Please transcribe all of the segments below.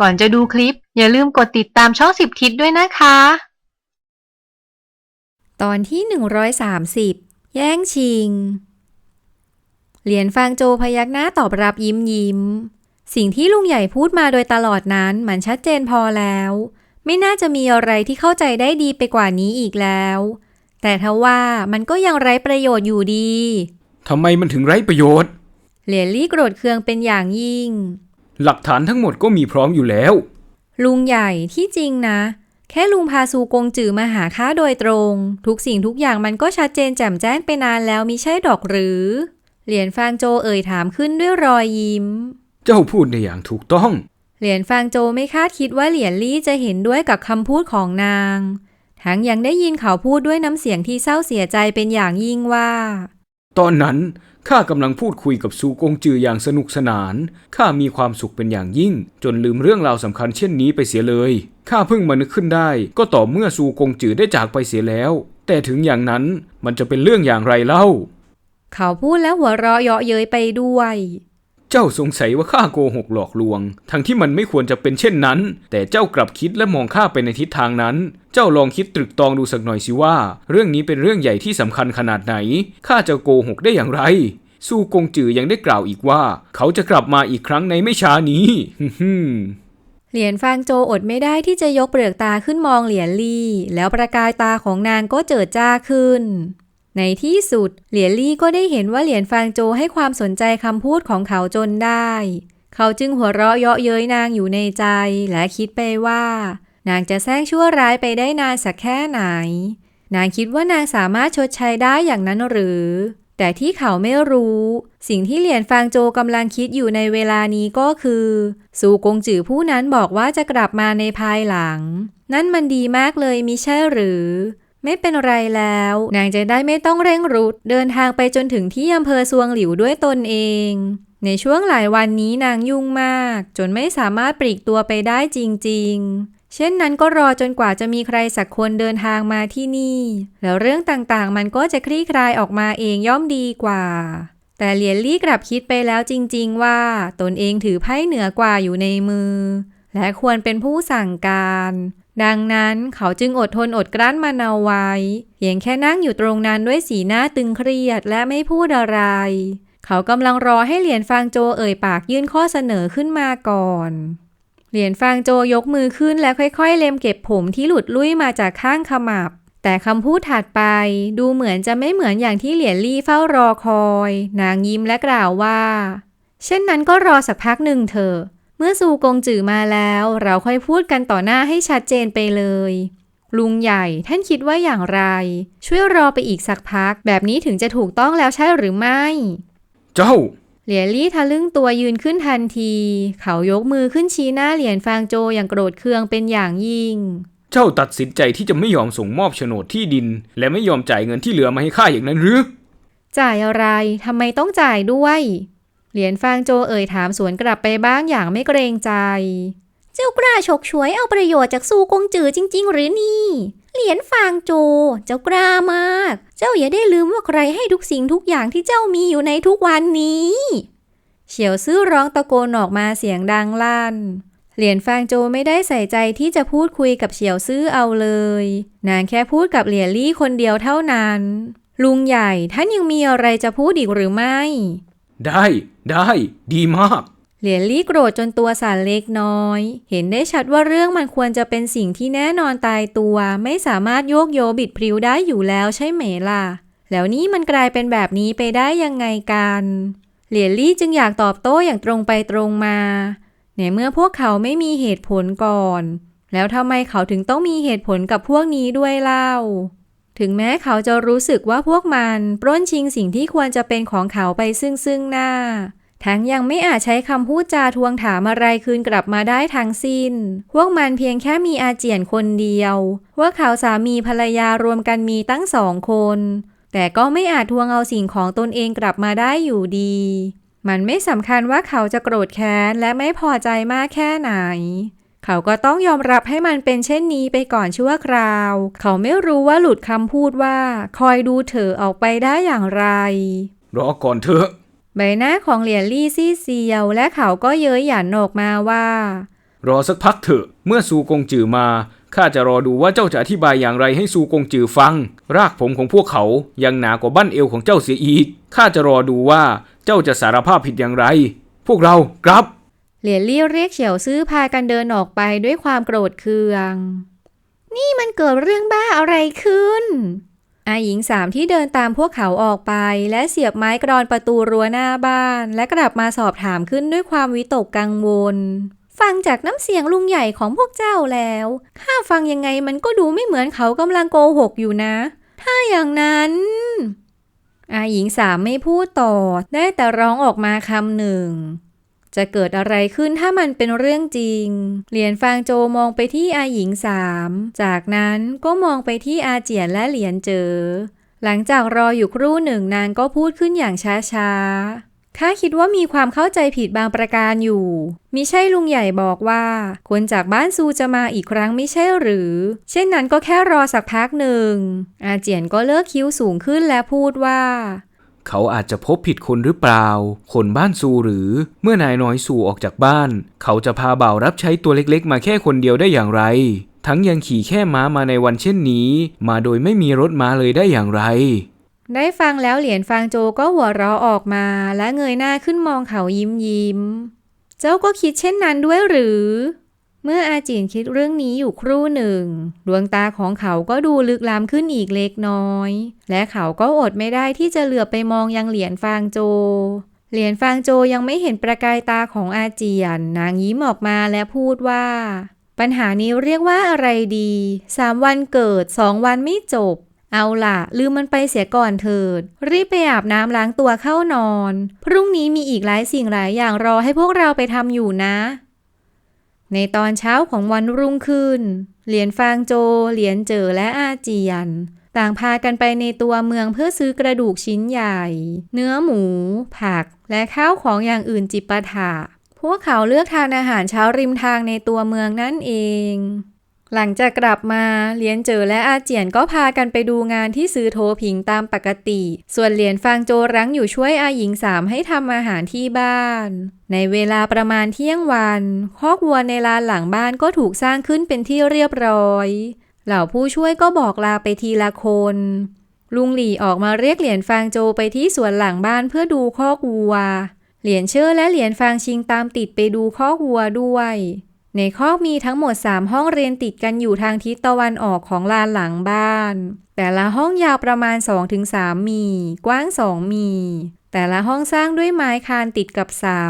ก่อนจะดูคลิป อย่าลืมกดติดตามช่องสิบทิศด้วยนะคะ ตอนที่ 130 แย่งชิง เหรียญฟางโจพยักหน้าตอบรับยิ้มยิ้ม สิ่งที่ลุงใหญ่พูดมาโดยตลอดนั้นมันชัดเจนพอแล้ว ไม่น่าจะมีอะไรที่เข้าใจได้ดีไปกว่านี้อีกแล้ว แต่ทว่ามันก็ยังไร้ประโยชน์อยู่ดีทำไมมันถึงไร้ประโยชน์ เหรียญลี่โกรธเคืองเป็นอย่างยิ่ง หลักฐานทั้งหมดก็มีพร้อมอยู่แล้ว ลุงใหญ่ที่จริงนะ แค่ลุงพาซูกงจือมาหาข้าโดยตรง ทุกสิ่งทุกอย่างมันก็ชัดเจนแจ่มแจ้งไปนานแล้วมิใช่ดอกหรือ เหรียญฟางโจเอ่ยถามขึ้นด้วยรอยยิ้ม เจ้าพูดในอย่างถูกต้อง เหรียญฟางโจไม่คาดคิดว่าเหรียญลี่จะเห็นด้วยกับคำพูดของนาง ทั้งยังได้ยินเขาพูดด้วยน้ำเสียงที่เศร้าเสียใจเป็นอย่างยิ่งว่า ตอนนั้น ข้ากำลังพูดคุยกับซูกงจืออย่างสนุกสนาน ข้ามีความสุขเป็นอย่างยิ่ง จนลืมเรื่องราวสำคัญเช่นนี้ไปเสียเลย ข้าเพิ่งมานึกขึ้นได้ ก็ต่อเมื่อซูกงจือได้จากไปเสียแล้ว แต่ถึงอย่างนั้นมันจะเป็นเรื่องอย่างไรเล่า เขาพูดแล้วหัวเราะเยาะเย้ยไปด้วย เจ้าสงสัยว่าข้าโกหกหลอกลวง ทั้งที่มันไม่ควรจะเป็นเช่นนั้น แต่เจ้ากลับคิดและมองข้าไปในทิศทางนั้น เจ้าลองคิดตรึกตรองดูสักหน่อยสิว่า เรื่องนี้เป็นเรื่องใหญ่ที่สำคัญขนาดไหน ข้าจะโกหกได้อย่างไรสู้กงจือยังได้กล่าวอีกว่า เขาจะกลับมาอีกครั้งในไม่ช้านี้เหรียญฟางโจอดไม่ได้ที่จะยกเปลือกตาขึ้นมองเหรียญลี่ แล้วประกายตาของนางก็เจิดจ้าขึ้น ในที่สุด เหรียลี่ก็ได้เห็นว่าเหรียญฟางโจให้ความสนใจคำพูดของเขาจนได้ เขาจึงหัวเราะเยาะเย้ยนางอยู่ในใจและคิดไปว่า นางจะแซงชั่วร้ายไปได้นานสักแค่ไหน นางคิดว่านางสามารถชดใช้ได้อย่างนั้นหรือ แต่ที่เขาไม่รู้ สิ่งที่เหรียญฟางโจกำลังคิดอยู่ในเวลานี้ก็คือซูกงจือผู้นั้นบอกว่าจะกลับมาในภายหลัง นั่นมันดีมากเลยมิใช่หรือ ไม่เป็นไรแล้ว นางจะได้ไม่ต้องเร่งรุดเดินทางไปจนถึงที่อำเภอซวงหลิวด้วยตนเอง ในช่วงหลายวันนี้นางยุ่งมาก จนไม่สามารถปลีกตัวไปได้จริง ๆเช่นนั้นก็รอจนกว่าจะมีใครสักคนเดินทางมาที่นี่ แล้วเรื่องต่างๆ มันก็จะคลี่คลายออกมาเองย่อมดีกว่า แต่เหรียญลี่กลับคิดไปแล้วจริง ๆ ว่า ตนเองถือไพ่เหนือกว่าอยู่ในมือ และควรเป็นผู้สั่งการ ดังนั้นเขาจึงอดทนอดกลั้นมันเอาไว้ เพียงแค่นั่งอยู่ตรงนั้นด้วยสีหน้าตึงเครียดและไม่พูดอะไร เขากำลังรอให้เหรียญฟางโจเอ่ยปากยื่นข้อเสนอขึ้นมาก่อน เหรียญฟางโจยกมือขึ้นและค่อยๆ เล็มเก็บผมที่หลุดลุ่ยมาจากข้างขมับ แต่คำพูดถัดไปดูเหมือนจะไม่เหมือนอย่างที่เหรียญลี่เฝ้ารอคอย นางยิ้มและกล่าวว่า เช่นนั้นก็รอสักพักหนึ่งเถอะ เมื่อซูกงจือมาแล้ว เราค่อยพูดกันต่อหน้าให้ชัดเจนไปเลย ลุงใหญ่ท่านคิดว่าอย่างไร ช่วยรอไปอีกสักพัก แบบนี้ถึงจะถูกต้องแล้วใช่หรือไม่ เจ้า เหรียญลี่ทะลึ่งตัวยืนขึ้นทันที เขายกมือขึ้นชี้หน้าเหรียญฟางโจอย่างโกรธเคืองเป็นอย่างยิ่ง เจ้าตัดสินใจที่จะไม่ยอมส่งมอบโฉนดที่ดิน และไม่ยอมจ่ายเงินที่เหลือมาให้ข้าอย่างนั้นหรือ จ่ายอะไรทำไมต้องจ่ายด้วย เหรียญฟางโจเอ่ยถามสวนกลับไปบ้างอย่างไม่เกรงใจ เจ้ากล้าฉกฉวยเอาประโยชน์จากซูกงจือจริง ๆ หรือนี่ เหรียญฟางโจ เจ้ากล้ามาก เจ้าอย่าได้ลืมว่าใครให้ทุกสิ่งทุกอย่างที่เจ้ามีอยู่ในทุกวันนี้เฉียวซื่อร้องตะโกนออกมาเสียงดังลั่น เหรียญฟางโจไม่ได้ใส่ใจที่จะพูดคุยกับเฉียวซื่อเอาเลย นางแค่พูดกับเหรียญลี่คนเดียวเท่านั้น ลุงใหญ่ท่านยังมีอะไรจะพูดอีกหรือไม่ ได้ได้ดีมาก เหรียญลี่โกรธจนตัวสั่นเล็กน้อย เห็นได้ชัดว่าเรื่องมันควรจะเป็นสิ่งที่แน่นอนตายตัว ไม่สามารถโยกโยบิดพริ้วได้อยู่แล้วใช่ไหมล่ะ แล้วนี่มันกลายเป็นแบบนี้ไปได้ยังไงกันเหรียญลี่จึงอยากตอบโต้อย่างตรงไปตรงมาในเมื่อพวกเขาไม่มีเหตุผลก่อน แล้วทำไมเขาถึงต้องมีเหตุผลกับพวกนี้ด้วยเล่า ถึงแม้เขาจะรู้สึกว่าพวกมันปล้นชิงสิ่งที่ควรจะเป็นของเขาไปซึ่งซึ่งหน้า ทั้งยังไม่อาจใช้คำพูดจาทวงถามอะไรคืนกลับมาได้ทั้งสิ้น พวกมันเพียงแค่มีอาเจียนคนเดียว ว่าเขาสามีภรรยารวมกันมีตั้งสองคน แต่ก็ไม่อาจทวงเอาสิ่งของตนเองกลับมาได้อยู่ดี มันไม่สำคัญว่าเขาจะโกรธแค้นและไม่พอใจมากแค่ไหน เขาก็ต้องยอมรับให้มันเป็นเช่นนี้ไปก่อนชั่วคราว เขาไม่รู้ว่าหลุดคำพูดว่า คอยดูเถอะออกไปได้อย่างไร รอก่อนเถอะ ใบหน้าของเหรียญลี่ซี่เซียว และเขาก็เย้ยหยันออกมาว่า รอสักพักเถอะ เมื่อซูกงจือมา ข้าจะรอดูว่าเจ้าจะอธิบายอย่างไรให้ซูกงจือฟัง รากผมของพวกเขายังหนากว่าบั้นเอวของเจ้าเสียอีก ข้าจะรอดูว่าเจ้าจะสารภาพผิดอย่างไร พวกเรากลับ เหลียลี่เรียกเฉียวซื่อพากันเดินออกไปด้วยความโกรธเคือง นี่มันเกิดเรื่องบ้าอะไรขึ้น อาหญิงสามที่เดินตามพวกเขาออกไป และเสียบไม้กรอนประตูรั้วหน้าบ้าน และกลับมาสอบถามขึ้นด้วยความวิตกกังวล ฟังจากน้ำเสียงลุงใหญ่ของพวกเจ้าแล้ว ข้าฟังยังไงมันก็ดูไม่เหมือนเขากำลังโกหกอยู่นะ ถ้าอย่างนั้นอาหญิงสามไม่พูดต่อ ได้แต่ร้องออกมาคำหนึ่ง จะเกิดอะไรขึ้นถ้ามันเป็นเรื่องจริง เหรียญฟางโจมองไปที่อาหญิงสาม จากนั้นก็มองไปที่อาเจียนและเหรียญเจอ หลังจากรออยู่ครู่หนึ่งนางก็พูดขึ้นอย่างช้าๆข้าคิดว่ามีความเข้าใจผิดบางประการอยู่ มิใช่ลุงใหญ่บอกว่า คนจากบ้านซูจะมาอีกครั้งไม่ใช่หรือ เช่นนั้นก็แค่รอสักพักหนึ่ง อาเจียนก็เลิกคิ้วสูงขึ้นและพูดว่า เขาอาจจะพบผิดคนหรือเปล่า คนบ้านซูหรือ เมื่อนายน้อยซูออกจากบ้าน เขาจะพาบ่าวรับใช้ตัวเล็กๆ มาแค่คนเดียวได้อย่างไร ทั้งยังขี่แค่ม้ามาในวันเช่นนี้ มาโดยไม่มีรถม้าเลยได้อย่างไรได้ฟังแล้วเหรียญฟางโจก็หัวเราะออกมา และเงยหน้าขึ้นมองเขายิ้มยิ้ม เจ้าก็คิดเช่นนั้นด้วยหรือ เมื่ออาจีนคิดเรื่องนี้อยู่ครู่หนึ่ง ดวงตาของเขาก็ดูลึกล้ำขึ้นอีกเล็กน้อย และเขาก็อดไม่ได้ที่จะเหลือบไปมองยังเหรียญฟางโจ เหรียญฟางโจยังไม่เห็นประกายตาของอาเจียน นางยิ้มออกมาและพูดว่า ปัญหานี้เรียกว่าอะไรดีสามวันเกิดสองวันไม่จบ เอาล่ะ ลืมมันไปเสียก่อนเถิด รีบไปอาบน้ำล้างตัวเข้านอน พรุ่งนี้มีอีกหลายสิ่งหลายอย่างรอให้พวกเราไปทำอยู่นะ ในตอนเช้าของวันรุ่งขึ้น เหรียญฟางโจ เหรียญเจอและอาเจียน ต่างพากันไปในตัวเมืองเพื่อซื้อกระดูกชิ้นใหญ่ เนื้อหมู ผัก และข้าวของอย่างอื่นจิปาถะพวกเขาเลือกทานอาหารเช้าริมทางในตัวเมืองนั่นเอง หลังจากกลับมาเหรียญเจอและอาเจียนก็พากันไปดูงานที่ซื้อโทผิงตามปกติ ส่วนเหรียญฟางโจรั้งอยู่ช่วยอาหญิงสามให้ทำอาหารที่บ้าน ในเวลาประมาณเที่ยงวันคอกวัวในลานหลังบ้านก็ถูกสร้างขึ้นเป็นที่เรียบร้อย เหล่าผู้ช่วยก็บอกลาไปทีละคน ลุงหลี่ออกมาเรียกเหรียญฟางโจไปที่สวนหลังบ้านเพื่อดูคอกวัว เหรียญเชอร์และเหรียญฟางชิงตามติดไปดูคอกวัวด้วย ในคอกมีทั้งหมด 3 ห้องเรียนติดกันอยู่ทางทิศตะวันออกของลานหลังบ้าน แต่ละห้องยาวประมาณ 2-3 มี กว้าง 2 มี แต่ละห้องสร้างด้วยไม้คานติดกับเสา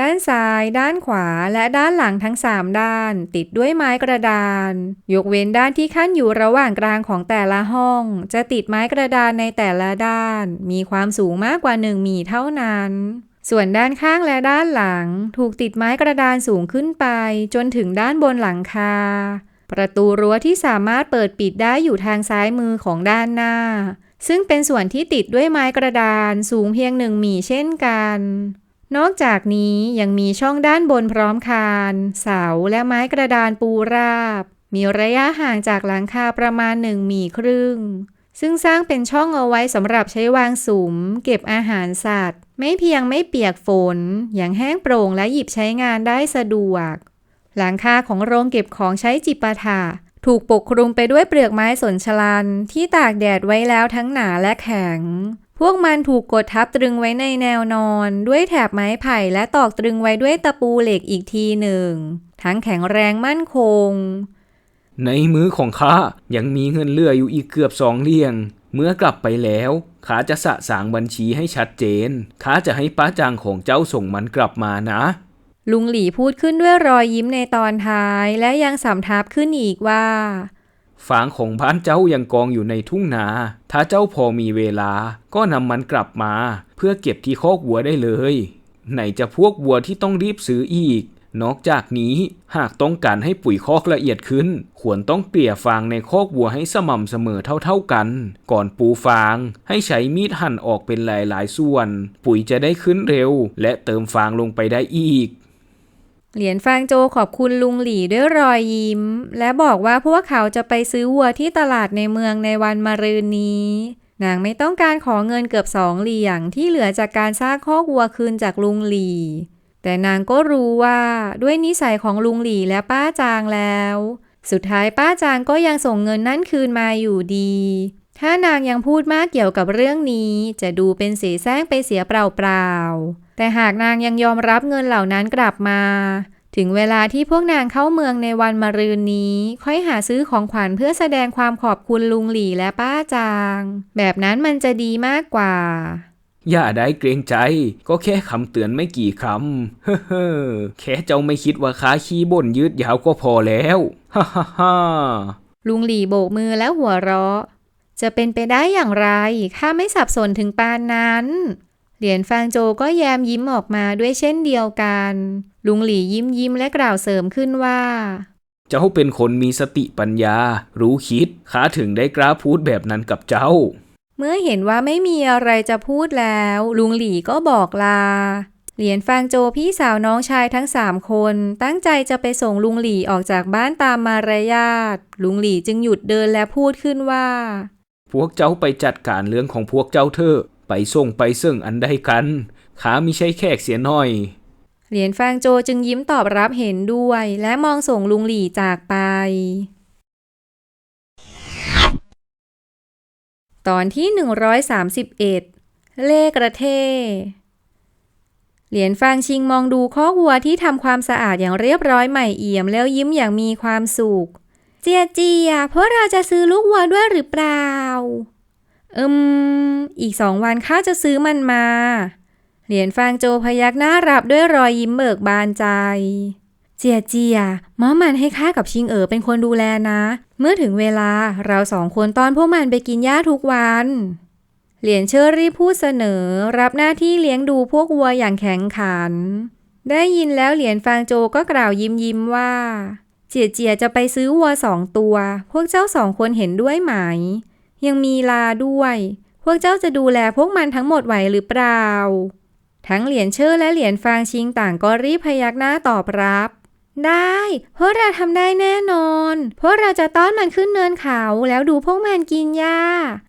ด้านซ้าย ด้านขวา และด้านหลังทั้ง 3 ด้าน ติดด้วยไม้กระดาน ยกเว้นด้านที่ขั้นอยู่ระหว่างกลางของแต่ละห้อง จะติดไม้กระดานในแต่ละด้าน มีความสูงมากกว่า 1 มีเท่านั้น ส่วนด้านข้างและด้านหลัง ถูกติดไม้กระดานสูงขึ้นไป จนถึงด้านบนหลังคา ประตูรั้วที่สามารถเปิดปิดได้อยู่ทางซ้ายมือของด้านหน้า ซึ่งเป็นส่วนที่ติดด้วยไม้กระดานสูงเพียงหนึ่งหมีเช่นกัน นอกจากนี้ยังมีช่องด้านบนพร้อมคาน เสาและไม้กระดานปูราบ มีระยะห่างจากหลังคาประมาณหนึ่งหมีครึ่ง ซึ่งสร้างเป็นช่องเอาไว้สำหรับใช้วางสุม เก็บอาหารสัตว์ ไม่เพียงไม่เปียกฝน อย่างแห้งโปร่งและหยิบใช้งานได้สะดวก หลังคาของโรงเก็บของใช้จิปาถะถูกปกคลุมไปด้วยเปลือกไม้สนชลัน ที่ตากแดดไว้แล้วทั้งหนาและแข็ง พวกมันถูกกดทับตรึงไว้ในแนวนอน ด้วยแถบไม้ไผ่และตอกตรึงไว้ด้วยตะปูเหล็กอีกทีหนึ่ง ทั้งแข็งแรงมั่นคง ในมือของข้ายังมีเงินเหลืออยู่อีกเกือบสองเลี่ยง เมื่อกลับไปแล้วข้าจะสะสางบัญชีให้ชัดเจนข้าจะให้ป้าจางของเจ้าส่งมันกลับมานะ ลุงหลี่พูดขึ้นด้วยรอยยิ้มในตอนท้ายและยังสำทับขึ้นอีกว่าฟางของบ้านเจ้ายังกองอยู่ในทุ่งนา ถ้าเจ้าพอมีเวลา ก็นำมันกลับมา เพื่อเก็บที่คอกวัวได้เลย ไหนจะพวกวัวที่ต้องรีบซื้ออีก นอกจากนี้หากต้องการให้ปุ๋ยคอกละเอียดขึ้น ควรต้องเกลี่ยฟางในคอกวัวให้สม่ำเสมอเท่าๆกัน ก่อนปูฟาง ให้ใช้มีดหั่นออกเป็นหลายๆส่วน ปุ๋ยจะได้ขึ้นเร็ว และเติมฟางลงไปได้อีก เหรียญฟางโจขอบคุณลุงหลี่ด้วยรอยยิ้ม และบอกว่าพวกเขาจะไปซื้อวัวที่ตลาดในเมืองในวันมะรืนนี้นางไม่ต้องการขอเงินเกือบสองเหรียญที่เหลือจากการสร้างคอกวัวคืนจากลุงหลี่ แต่นางก็รู้ว่าด้วยนิสัยของลุงหลี่และป้าจางแล้ว สุดท้ายป้าจางก็ยังส่งเงินนั่นคืนมาอยู่ดี ถ้านางยังพูดมากเกี่ยวกับเรื่องนี้ จะดูเป็นเสียแซงไปเสียเปล่าๆ แต่หากนางยังยอมรับเงินเหล่านั้นกลับมา ถึงเวลาที่พวกนางเข้าเมืองในวันมะรืนนี้ ค่อยหาซื้อของขวัญเพื่อแสดงความขอบคุณลุงหลี่และป้าจาง แบบนั้นมันจะดีมากกว่า อย่าได้เกรงใจ ก็แค่คำเตือนไม่กี่คำเฮ้อๆแค่เจ้าไม่คิดว่าขาขี้บ่นยืดยาวก็พอแล้วฮ่าฮ่าฮ่าลุงหลี่โบกมือแล้วหัวเราะ จะเป็นไปได้อย่างไรข้าไม่สับสนถึงปานนั้น เหรียญฟางโจก็แยมยิ้มออกมาด้วยเช่นเดียวกัน ลุงหลี่ยิ้มยิ้มและกล่าวเสริมขึ้นว่าเจ้าเป็นคนมีสติปัญญา รู้คิดข้าถึงได้กล้าพูดแบบนั้นกับเจ้า เมื่อเห็นว่าไม่มีอะไรจะพูดแล้ว ลุงหลี่ก็บอกลา เหรียญฟางโจพี่สาวน้องชายทั้งสามคน ตั้งใจจะไปส่งลุงหลี่ออกจากบ้านตามมารยาท ลุงหลี่จึงหยุดเดินและพูดขึ้นว่า พวกเจ้าไปจัดการเรื่องของพวกเจ้าเถอะ ไปส่งไปเสิ่งอันใดกัน ขามิใช่แขกเสียหน่อย เหรียญฟางโจจึงยิ้มตอบรับเห็นด้วย และมองส่งลุงหลี่จากไป ตอนที่ 131 เล่กระเท เหรียญฟางชิงมองดูข้อวัวที่ทำความสะอาดอย่างเรียบร้อยใหม่เอี่ยมแล้วยิ้มอย่างมีความสุข เจียเจียเพราะเราจะซื้อลูกวัวด้วยหรือเปล่า อืม อีกสองวันข้าจะซื้อมันมา เหรียญฟางโจพยักหน้ารับด้วยรอยยิ้มเบิกบานใจ เจียเจียมอมันให้ข้ากับชิงเอ๋อเป็นคนดูแลนะ เมื่อถึงเวลาเราสองคนต้อนพวกมันไปกินหญ้าทุกวัน เหรียญเชอรี่พูดเสนอ รับหน้าที่เลี้ยงดูพวกวัวอย่างแข็งขัน ได้ยินแล้วเหรียญฟางโจก็กล่าวยิ้มยิ้มว่า เจียเจียจะไปซื้อวัวสองตัว พวกเจ้าสองคนเห็นด้วยไหม ยังมีลาด้วย พวกเจ้าจะดูแลพวกมันทั้งหมดไหวหรือเปล่าทั้งเหรียญเชอร์และเหรียญฟางชิงต่างก็รีบพยักหน้าตอบรับ ได้เพราะเราทำได้แน่นอนเพราะเราจะต้อนมันขึ้นเนินเขาแล้วดูพวกมันกินหญ้า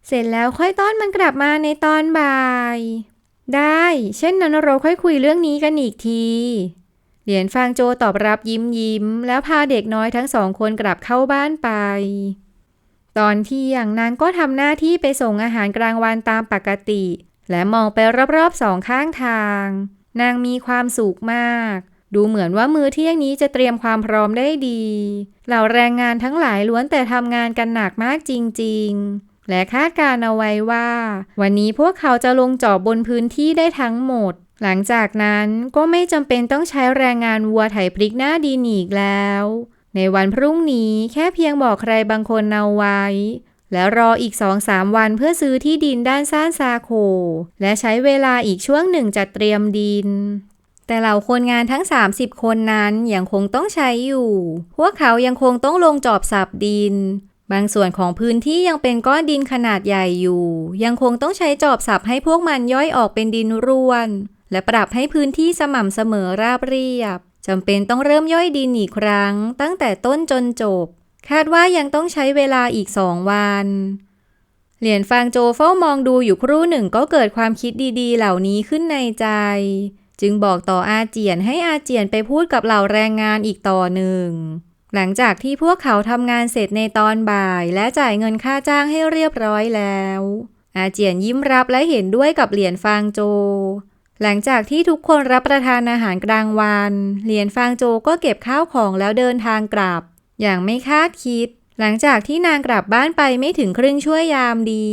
เสร็จแล้วค่อยต้อนมันกลับมาในตอนบ่าย ได้ เช่นนั้นเราค่อยคุยเรื่องนี้กันอีกทีเหรียญฟางโจตอบรับยิ้มยิ้ม แล้วพาเด็กน้อยทั้งสองคนกลับเข้าบ้านไป ตอนเที่ยงนางก็ทำหน้าที่ไปส่งอาหารกลางวันตามปกติ และมองไปรอบๆสองข้างทาง นางมีความสุขมาก ดูเหมือนว่ามื้อเที่ยงนี้จะเตรียมความพร้อมได้ดี เหล่าแรงงานทั้งหลายล้วนแต่ทำงานกันหนักมากจริง ๆ และคาดการเอาไว้ว่า วันนี้พวกเขาจะลงจอบบนพื้นที่ได้ทั้งหมด หลังจากนั้นก็ไม่จำเป็นต้องใช้แรงงานวัวไถพริกหน้าดินอีกแล้ว ในวันพรุ่งนี้แค่เพียงบอกใครบางคนเอาไว้ แล้วรออีก2-3วันเพื่อซื้อที่ดินด้านซ่านซาโค และใช้เวลาอีกช่วงหนึ่งจัดเตรียมดิน แต่เหล่าคนงานทั้ง 30 คนนั้นยังคงต้องใช้อยู่ พวกเขายังคงต้องลงจอบสับดิน บางส่วนของพื้นที่ยังเป็นก้อนดินขนาดใหญ่อยู่ ยังคงต้องใช้จอบสับให้พวกมันย่อยออกเป็นดินร่วน และปรับให้พื้นที่สม่ำเสมอราบเรียบจำเป็นต้องเริ่มย่อยดินอีกครั้ง ตั้งแต่ต้นจนจบ คาดว่ายังต้องใช้เวลาอีกสองวัน เหรียญฟางโจเฝ้ามองดูอยู่ครู่หนึ่งก็เกิดความคิดดีๆ เหล่านี้ขึ้นในใจ จึงบอกต่ออาเจียนให้อาเจียนไปพูดกับเหล่าแรงงานอีกต่อหนึ่ง หลังจากที่พวกเขาทำงานเสร็จในตอนบ่ายและจ่ายเงินค่าจ้างให้เรียบร้อยแล้ว อาเจียนยิ้มรับและเห็นด้วยกับเหรียญฟางโจ หลังจากที่ทุกคนรับประทานอาหารกลางวัน เหรียญฟางโจก็เก็บข้าวของแล้วเดินทางกลับ อย่างไม่คาดคิด หลังจากที่นางกลับบ้านไปไม่ถึงครึ่งชั่วยามดี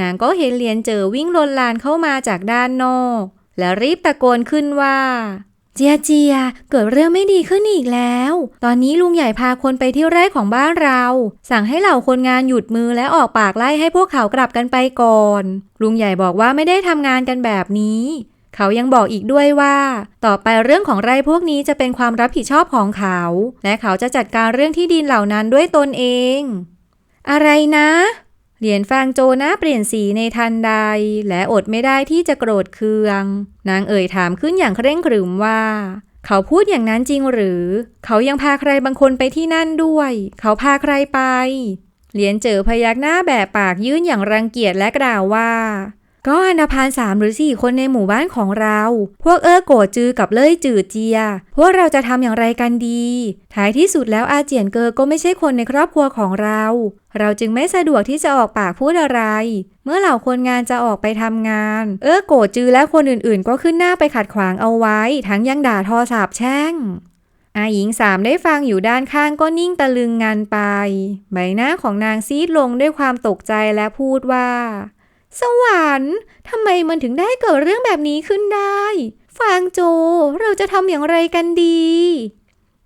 นางก็เห็นเหรียญเจอวิ่งลนลานเข้ามาจากด้านนอก แล้วรีบตะโกนขึ้นว่า เจียเจีย เกิดเรื่องไม่ดีขึ้นอีกแล้ว ตอนนี้ลุงใหญ่พาคนไปที่ไร่ของบ้านเรา สั่งให้เหล่าคนงานหยุดมือและออกปากไล่ให้พวกเขากลับกันไปก่อน ลุงใหญ่บอกว่าไม่ได้ทำงานกันแบบนี้เขายังบอกอีกด้วยว่า ต่อไปเรื่องของไร่พวกนี้จะเป็นความรับผิดชอบของเขา และเขาจะจัดการเรื่องที่ดินเหล่านั้นด้วยตนเอง อะไรนะ เหรียญฟางโจหน้าเปลี่ยนสีในทันใด และอดไม่ได้ที่จะโกรธเคือง นางเอ่ยถามขึ้นอย่างเคร่งครึมว่า เขาพูดอย่างนั้นจริงหรือ เขายังพาใครบางคนไปที่นั่นด้วย เขาพาใครไป เหรียญเจอพยักหน้าแบบปากยื่นอย่างรังเกียจและกล่าวว่า ก็อันธพาลสามหรือสี่คนในหมู่บ้านของเรา พวกเอ้อโกรจือกับเล่ยจือเจีย พวกเราจะทำอย่างไรกันดี ท้ายที่สุดแล้วอาเจียนเกอก็ไม่ใช่คนในครอบครัวของเรา เราจึงไม่สะดวกที่จะออกปากพูดอะไร เมื่อเหล่าคนงานจะออกไปทำงาน เอ้อโกรจือและคนอื่นๆ ก็ขึ้นหน้าไปขัดขวางเอาไว้ ทั้งยังด่าทอสาบแช่งอาหญิงสามได้ฟังอยู่ด้านข้างก็นิ่งตะลึงงานไป ใบหน้าของนางซีดลงด้วยความตกใจและพูดว่า สวรรค์ทำไมมันถึงได้เกิดเรื่องแบบนี้ขึ้นได้ ฟางโจ เราจะทำอย่างไรกันดี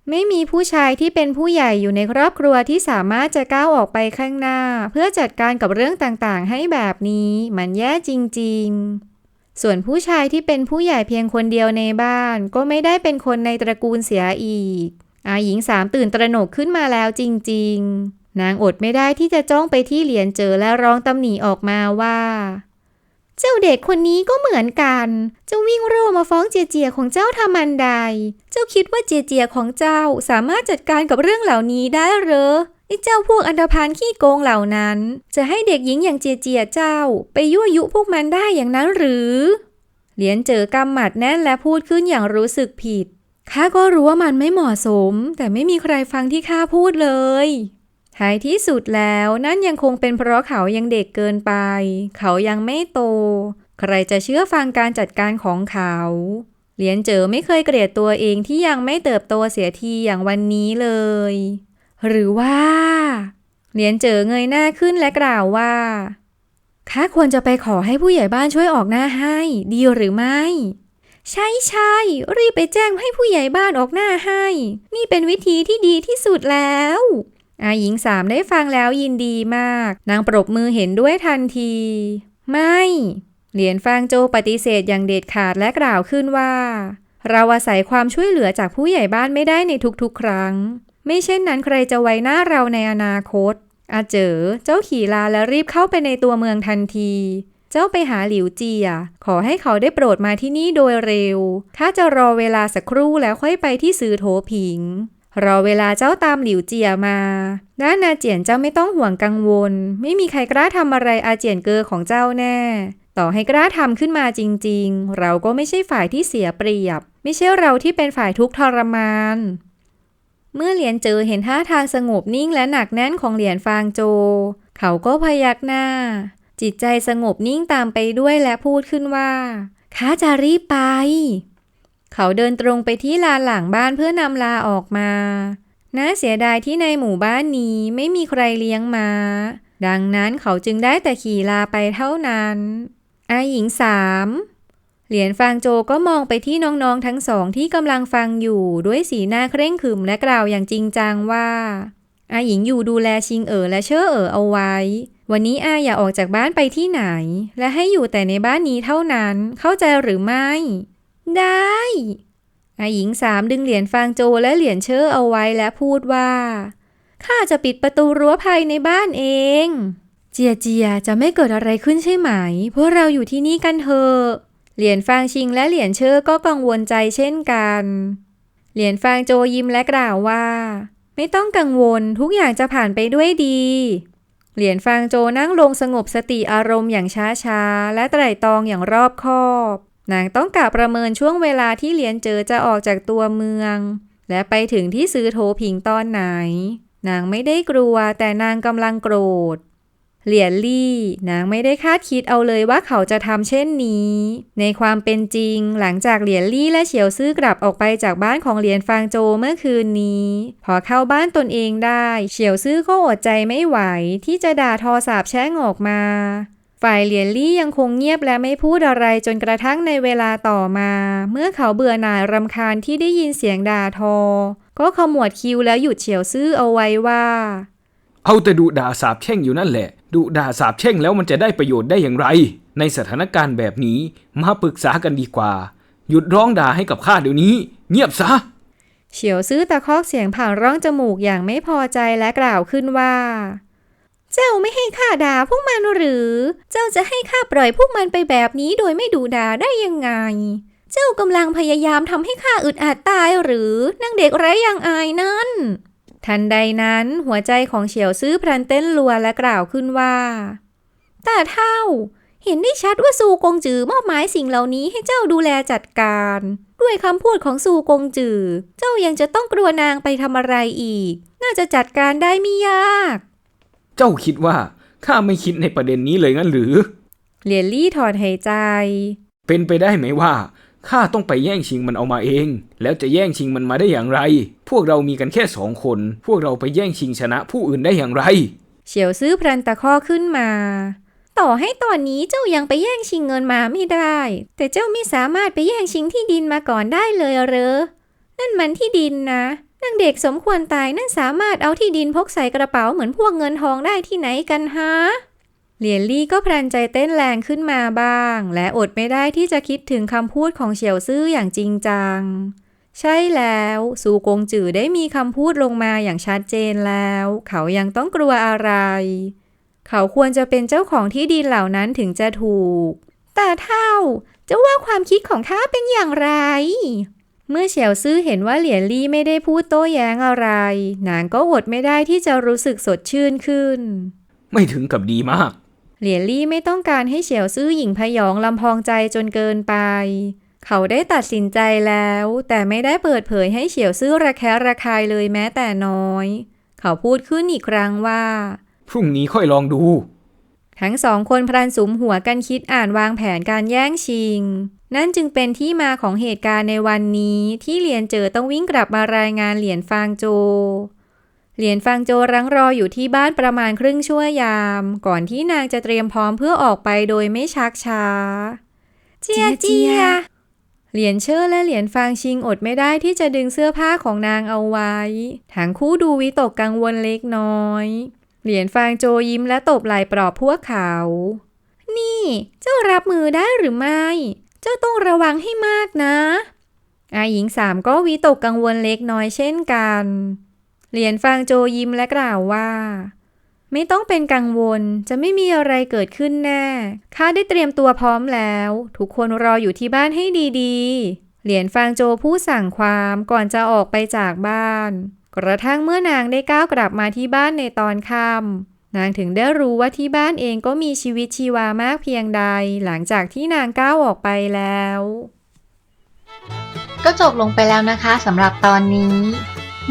ไม่มีผู้ชายที่เป็นผู้ใหญ่อยู่ในครอบครัวที่สามารถจะก้าวออกไปข้างหน้า เพื่อจัดการกับเรื่องต่างๆ ให้แบบนี้ มันแย่จริง ๆส่วนผู้ชายที่เป็นผู้ใหญ่เพียงคนเดียวในบ้าน ก็ไม่ได้เป็นคนในตระกูลเสียอีกอาหญิงสามตื่นตระหนกขึ้นมาแล้วจริง ๆ นางอดไม่ได้ที่จะจ้องไปที่เหรียญเจอและร้องตำหนิออกมาว่า เจ้าเด็กคนนี้ก็เหมือนกัน เจ้าวิ่งโร่มาฟ้องเจียเจียของเจ้าทำอันใด เจ้าคิดว่าเจียเจียของเจ้าสามารถจัดการกับเรื่องเหล่านี้ได้หรอไอ้เจ้าพวกอันธพาลขี้โกงเหล่านั้น จะให้เด็กหญิงอย่างเจียเจียเจ้า ไปยั่วยุพวกมันได้อย่างนั้นหรือ เหรียญเจอกำหมัดแน่นและพูดขึ้นอย่างรู้สึกผิดข้าก็รู้ว่ามันไม่เหมาะสม แต่ไม่มีใครฟังที่ข้าพูดเลย ท้ายที่สุดแล้วนั่นยังคงเป็นเพราะเขายังเด็กเกินไป เขายังไม่โต ใครจะเชื่อฟังการจัดการของเขาเหรียญเจอไม่เคยเกลียดตัวเองที่ยังไม่เติบโตเสียทีอย่างวันนี้เลย หรือว่า เหรียญเจอเงยหน้าขึ้นและกล่าวว่าข้าควรจะไปขอให้ผู้ใหญ่บ้านช่วยออกหน้าให้ ดีหรือไม่ ใช่ใช่รีบไปแจ้งให้ผู้ใหญ่บ้านออกหน้าให้ นี่เป็นวิธีที่ดีที่สุดแล้ว อาหญิงสามได้ฟังแล้วยินดีมาก นางปรบมือเห็นด้วยทันที ไม่ เหรียญฟางโจปฏิเสธอย่างเด็ดขาดและกล่าวขึ้นว่า เราอาศัยความช่วยเหลือจากผู้ใหญ่บ้านไม่ได้ในทุกๆ ครั้ง ไม่เช่นนั้นใครจะไว้หน้าเราในอนาคต อาเจอเจ้าขี่ลาและรีบเข้าไปในตัวเมืองทันที เจ้าไปหาหลิวเจีย ขอให้เขาได้โปรดมาที่นี่โดยเร็วข้าจะรอเวลาสักครู่แล้วค่อยไปที่ซือโถผิง รอเวลาเจ้าตามหลิวเจียมาด้านอาเจียนเจ้าไม่ต้องห่วงกังวล ไม่มีใครกล้าทำอะไรอาเจียนเกอของเจ้าแน่ ต่อให้กล้าทำขึ้นมาจริง ๆ เราก็ไม่ใช่ฝ่ายที่เสียเปรียบ ไม่ใช่เราที่เป็นฝ่ายทุกข์ทรมาน เมื่อเหรียญเจอเห็นท่าทางสงบนิ่งและหนักแน่นของเหรียญฟางโจ เขาก็พยักหน้า จิตใจสงบนิ่งตามไปด้วยและพูดขึ้นว่าข้าจะรีบไป เขาเดินตรงไปที่ลานหลังบ้านเพื่อนำลาออกมาน่าเสียดายที่ในหมู่บ้านนี้ไม่มีใครเลี้ยงมา้า ดังนั้นเขาจึงได้แต่ขี่ลาไปเท่านั้นอาหญิงสามเหรียญฟางโจก็มองไปที่น้องๆทั้งสองที่กำลังฟังอยู่ด้วยสีหน้าเคร่งขรึมและกล่าวอย่างจริงจังว่า อาหญิงอยู่ดูแลชิงเอ๋อและเช่อเอ๋อเอาไว้ วันนี้อาอย่าออกจากบ้านไปที่ไหน และให้อยู่แต่ในบ้านนี้เท่านั้นเข้าใจหรือไม่ ได้ อาหญิงสามดึงเหรียญฟางโจและเหรียญเชอเอาไว้และพูดว่า ข้าจะปิดประตูรั้วภายในบ้านเอง เจียเจียจะไม่เกิดอะไรขึ้นใช่ไหม พวกเราอยู่ที่นี่กันเถอะ เหรียญฟางชิงและเหรียญเชอก็กังวลใจเช่นกัน เหรียญฟางโจยิ้มและกล่าวว่า ไม่ต้องกังวลทุกอย่างจะผ่านไปด้วยดีเหรียญฟางโจนั่งลงสงบสติอารมณ์อย่างช้าๆ และไตร่ตรองอย่างรอบคอบ นางต้องกะประเมินช่วงเวลาที่เหรียญเจอจะออกจากตัวเมือง และไปถึงที่ซื้อโถผิงตอนไหน นางไม่ได้กลัวแต่นางกำลังโกรธเหรียญลี่ นางไม่ได้คาดคิดเอาเลยว่าเขาจะทำเช่นนี้ ในความเป็นจริง หลังจากเหรียญลี่และเฉียวซื่อกลับออกไปจากบ้านของเหรียญฟางโจเมื่อคืนนี้ พอเข้าบ้านตนเองได้ เฉียวซื่อก็อดใจไม่ไหวที่จะด่าทอสาบแช่งออกมา ฝ่ายเหรียญลี่ยังคงเงียบและไม่พูดอะไรจนกระทั่งในเวลาต่อมา เมื่อเขาเบื่อหน่ายรำคาญที่ได้ยินเสียงด่าทอ ก็ขมวดคิ้วแล้วหยุดเฉียวซื่อเอาไว้ว่า เอาแต่ดุด่าสาบแช่งอยู่นั่นแหละดุด่าสาบแช่งแล้วมันจะได้ประโยชน์ได้อย่างไร ในสถานการณ์แบบนี้มาปรึกษากันดีกว่า หยุดร้องด่าให้กับข้าเดี๋ยวนี้ เงียบซะเฉียวซื่อตะคอกเสียงผ่านร่องจมูกอย่างไม่พอใจและกล่าวขึ้นว่า เจ้าไม่ให้ข้าด่าพวกมันหรือ เจ้าจะให้ข้าปล่อยพวกมันไปแบบนี้โดยไม่ดูด่าได้ยังไง เจ้ากำลังพยายามทำให้ข้าอึดอัดตายหรือนางเด็กไร้ยางอายนั่น ทันใดนั้นหัวใจของเฉียวซื่อพลันเต้นรัวและกล่าวขึ้นว่าแต่เท่า เห็นได้ชัดว่าซูกงจือมอบหมายสิ่งเหล่านี้ให้เจ้าดูแลจัดการ ด้วยคำพูดของซูกงจือ เจ้ายังจะต้องกลัวนางไปทำอะไรอีก น่าจะจัดการได้ไม่ยาก จ้าคิดว่าข้าไม่คิดในประเด็นนี้เลยงั้นหรือเหลียนลี่ถอนหายใจ เป็นไปได้ไหมว่าข้าต้องไปแย่งชิงมันเอามาเอง แล้วจะแย่งชิงมันมาได้อย่างไร พวกเรามีกันแค่สองคน พวกเราไปแย่งชิงชนะผู้อื่นได้อย่างไร เฉียวซื้อพลันตะข้อขึ้นมา ต่อให้ตอนนี้เจ้ายังไปแย่งชิงเงินมาไม่ได้ แต่เจ้าไม่สามารถไปแย่งชิงที่ดินมาก่อนได้เลยเหรอ นั่นมันที่ดินนะ นางเด็กสมควรตายนั่นสามารถเอาที่ดินพกใส่กระเป๋าเหมือนพวกเงินทองได้ที่ไหนกันฮะเหลียนลี่ก็พลันใจเต้นแรงขึ้นมาบ้าง และอดไม่ได้ที่จะคิดถึงคำพูดของเฉียวซื่ออย่างจริงจัง ใช่แล้วซูกงจือได้มีคำพูดลงมาอย่างชัดเจนแล้ว เขายังต้องกลัวอะไร เขาควรจะเป็นเจ้าของที่ดินเหล่านั้นถึงจะถูก แต่เท่าจะว่าความคิดของข้าเป็นอย่างไร เมื่อเฉียวซื่อเห็นว่าเหลียนลี่ไม่ได้พูดโต้แย้งอะไร นางก็อดไม่ได้ที่จะรู้สึกสดชื่นขึ้น ไม่ถึงกับดีมาก เหลียนลี่ไม่ต้องการให้เฉียวซื่อหญิงพยองลำพองใจจนเกินไป เขาได้ตัดสินใจแล้ว แต่ไม่ได้เปิดเผยให้เฉียวซื่อระแคะระคายเลยแม้แต่น้อย เขาพูดขึ้นอีกครั้งว่า พรุ่งนี้ค่อยลองดู ทั้งสองคนพลันสุมหัวกันคิดอ่านวางแผนการแย่งชิง นั่นจึงเป็นที่มาของเหตุการณ์ในวันนี้ที่เหรียญเจอต้องวิ่งกลับมารายงานเหรียญฟางโจ เหรียญฟางโจรั้งรออยู่ที่บ้านประมาณครึ่งชั่วยาม ก่อนที่นางจะเตรียมพร้อมเพื่อออกไปโดยไม่ชักช้า เจียเจียเหรียญเชอร์และเหรียญฟางชิงอดไม่ได้ที่จะดึงเสื้อผ้าของนางเอาไว้ทั้งคู่ดูวิตกกังวลเล็กน้อย เหรียญฟางโจยิ้มและตบไหล่ปลอบพวกเขา นี่ เจ้ารับมือได้หรือไม่ เจ้าต้องระวังให้มากนะอาหญิงสามก็วิตกกังวลเล็กน้อยเช่นกัน เหรียญฟางโจยิ้มและกล่าวว่า ไม่ต้องเป็นกังวลจะไม่มีอะไรเกิดขึ้นแน่ข้าได้เตรียมตัวพร้อมแล้ว ทุกคนรออยู่ที่บ้านให้ดีๆ เหรียญฟางโจผู้สั่งความก่อนจะออกไปจากบ้าน กระทั่งเมื่อนางได้ก้าวกลับมาที่บ้านในตอนค่ำ นางถึงได้รู้ว่าที่บ้านเองก็มีชีวิตชีวามากเพียงใด หลังจากที่นางก้าวออกไปแล้ว ก็จบลงไปแล้วนะคะสำหรับตอนนี้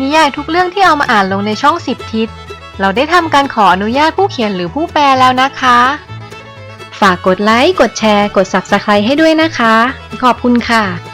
นิยายทุกเรื่องที่เอามาอ่านลงในช่อง10ทิศ เราได้ทำการขออนุญาตผู้เขียนหรือผู้แปลแล้วนะคะ ฝากกดไลค์ กดแชร์ กด Subscribe ให้ด้วยนะคะ ขอบคุณค่ะ